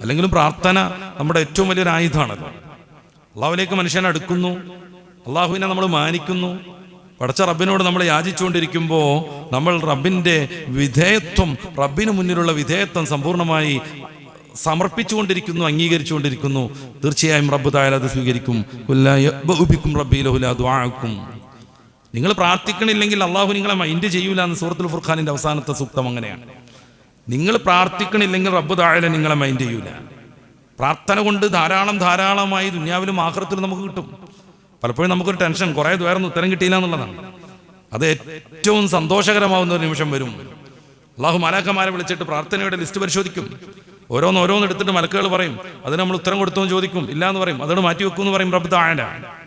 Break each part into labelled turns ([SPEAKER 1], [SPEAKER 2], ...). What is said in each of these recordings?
[SPEAKER 1] അല്ലെങ്കിലും പ്രാർത്ഥന നമ്മുടെ ഏറ്റവും വലിയൊരു ആയുധമാണല്ലോ അള്ളാഹുലേക്ക് മനുഷ്യൻ അടുക്കുന്നു. അള്ളാഹുവിനെ നമ്മൾ മാനിക്കുന്നു. പടച്ച റബ്ബിനോട് നമ്മൾ യാചിച്ചുകൊണ്ടിരിക്കുമ്പോൾ നമ്മൾ റബ്ബിന്റെ വിധേയത്വം റബ്ബിന് മുന്നിലുള്ള വിധേയത്വം സമ്പൂർണമായി സമർപ്പിച്ചുകൊണ്ടിരിക്കുന്നു അംഗീകരിച്ചുകൊണ്ടിരിക്കുന്നു. തീർച്ചയായും റബ്ബ് തായാലും അത് സ്വീകരിക്കും. കുല്ലായും റബ്ബിലഹുലാക്കും നിങ്ങൾ പ്രാർത്ഥിക്കണില്ലെങ്കിൽ അള്ളാഹു നിങ്ങളെ മൈൻഡ് ചെയ്യൂല എന്ന് സൂറത്തുൽ ഫുർഖാനിന്റെ അവസാനത്തെ സൂക്തം അങ്ങനെയാണ്. നിങ്ങൾ പ്രാർത്ഥിക്കണില്ലെങ്കിൽ റബ്ബ് താഴെ നിങ്ങളെ മൈൻഡ് ചെയ്യൂല. പ്രാർത്ഥന കൊണ്ട് ധാരാളം ധാരാളമായി ദുന്യാവിലും ആഹൃത്തിലും നമുക്ക് കിട്ടും. പലപ്പോഴും നമുക്കൊരു ടെൻഷൻ കുറേ ദ്വേർന്ന് ഉത്തരം കിട്ടിയില്ല എന്നുള്ളതാണ്. അത് ഏറ്റവും സന്തോഷകരമാവുന്ന ഒരു നിമിഷം വരും. അള്ളാഹു മലാക്കന്മാരെ വിളിച്ചിട്ട് പ്രാർത്ഥനയുടെ ലിസ്റ്റ് പരിശോധിക്കും. ഓരോന്ന് ഓരോന്ന് എടുത്തിട്ട് മലക്കുകൾ പറയും. അതിന് നമ്മൾ ഉത്തരം കൊടുത്തു ചോദിക്കും. ഇല്ല എന്ന് പറയും. അതോട് മാറ്റി വെക്കും എന്ന് പറയും റബ്ബ് താഴെ.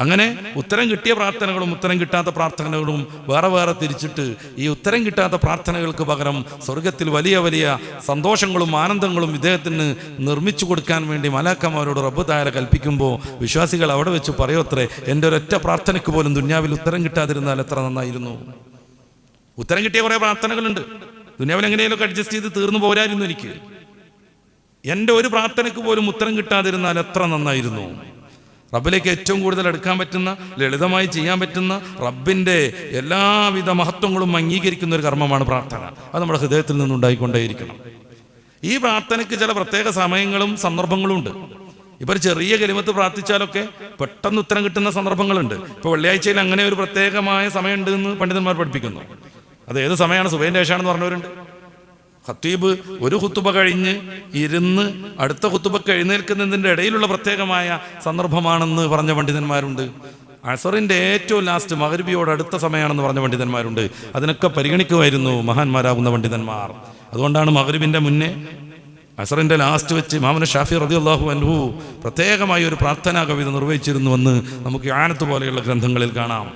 [SPEAKER 1] അങ്ങനെ ഉത്തരം കിട്ടിയ പ്രാർത്ഥനകളും ഉത്തരം കിട്ടാത്ത പ്രാർത്ഥനകളും വേറെ വേറെ തിരിച്ചിട്ട് ഈ ഉത്തരം കിട്ടാത്ത പ്രാർത്ഥനകൾക്ക് പകരം സ്വർഗത്തിൽ വലിയ വലിയ സന്തോഷങ്ങളും ആനന്ദങ്ങളും ഇദ്ദേഹത്തിന് നിർമ്മിച്ചു കൊടുക്കാൻ വേണ്ടി മലാക്കന്മാരോട് റബ്ബ് താര കൽപ്പിക്കുമ്പോൾ വിശ്വാസികൾ അവിടെ വെച്ച് പറയോത്രേ എന്റെ ഒരൊറ്റ പ്രാർത്ഥനയ്ക്ക് പോലും ദുന്യാവിൽ ഉത്തരം കിട്ടാതിരുന്നാൽ എത്ര നന്നായിരുന്നു. ഉത്തരം കിട്ടിയ കുറേ പ്രാർത്ഥനകളുണ്ട്. ദുന്യാവിൽ എങ്ങനെയെങ്കിലും അഡ്ജസ്റ്റ് ചെയ്ത് തീർന്നു പോരായിരുന്നു എനിക്ക്. എന്റെ ഒരു പ്രാർത്ഥനയ്ക്ക് പോലും ഉത്തരം കിട്ടാതിരുന്നാൽ എത്ര നന്നായിരുന്നു. റബ്ബിലേക്ക് ഏറ്റവും കൂടുതൽ എടുക്കാൻ പറ്റുന്ന ലളിതമായി ചെയ്യാൻ പറ്റുന്ന റബ്ബിന്റെ എല്ലാവിധ മഹത്വങ്ങളും അംഗീകരിക്കുന്ന ഒരു കർമ്മമാണ് പ്രാർത്ഥന. അത് നമ്മുടെ ഹൃദയത്തിൽ നിന്നുണ്ടായിക്കൊണ്ടേയിരിക്കണം ഈ പ്രാർത്ഥനയ്ക്ക് ചില പ്രത്യേക സമയങ്ങളും സന്ദർഭങ്ങളും ഉണ്ട്. ഇവർ ചെറിയ കലിമത്ത് പ്രാർത്ഥിച്ചാലൊക്കെ പെട്ടെന്ന് ഉത്തരം കിട്ടുന്ന സന്ദർഭങ്ങളുണ്ട്. ഇപ്പൊ വെള്ളിയാഴ്ചയിൽ അങ്ങനെ ഒരു പ്രത്യേകമായ സമയമുണ്ട് എന്ന് പണ്ഡിതന്മാർ പഠിപ്പിക്കുന്നു. അത് ഏത് സമയമാണ്? സുബൈന്റെ ശേഷമാണെന്ന് പറഞ്ഞവരുണ്ട്. ഖത്തീബ് ഒരു കുത്തുബ കഴിഞ്ഞ് ഇരുന്ന് അടുത്ത കുത്തുബക്ക് എഴുന്നേൽക്കുന്നതിന്റെ ഇടയിലുള്ള പ്രത്യേകമായ സന്ദർഭമാണെന്ന് പറഞ്ഞ പണ്ഡിതന്മാരുണ്ട്. അസറിന്റെ ഏറ്റവും ലാസ്റ്റ് മകരുബിയോട് അടുത്ത സമയമാണെന്ന് പറഞ്ഞ പണ്ഡിതന്മാരുണ്ട്. അതിനൊക്കെ പരിഗണിക്കുമായിരുന്നു മഹാന്മാരാകുന്ന പണ്ഡിതന്മാർ. അതുകൊണ്ടാണ് മകരുബിന്റെ മുന്നേ അസറിന്റെ ലാസ്റ്റ് വെച്ച് മാമന ഷാഫി റതി അള്ളാഹു അൻഹു പ്രത്യേകമായി ഒരു പ്രാർത്ഥനാ കവിത നിർവഹിച്ചിരുന്നുവെന്ന് നമുക്ക് ആനത്ത് പോലെയുള്ള ഗ്രന്ഥങ്ങളിൽ കാണാം.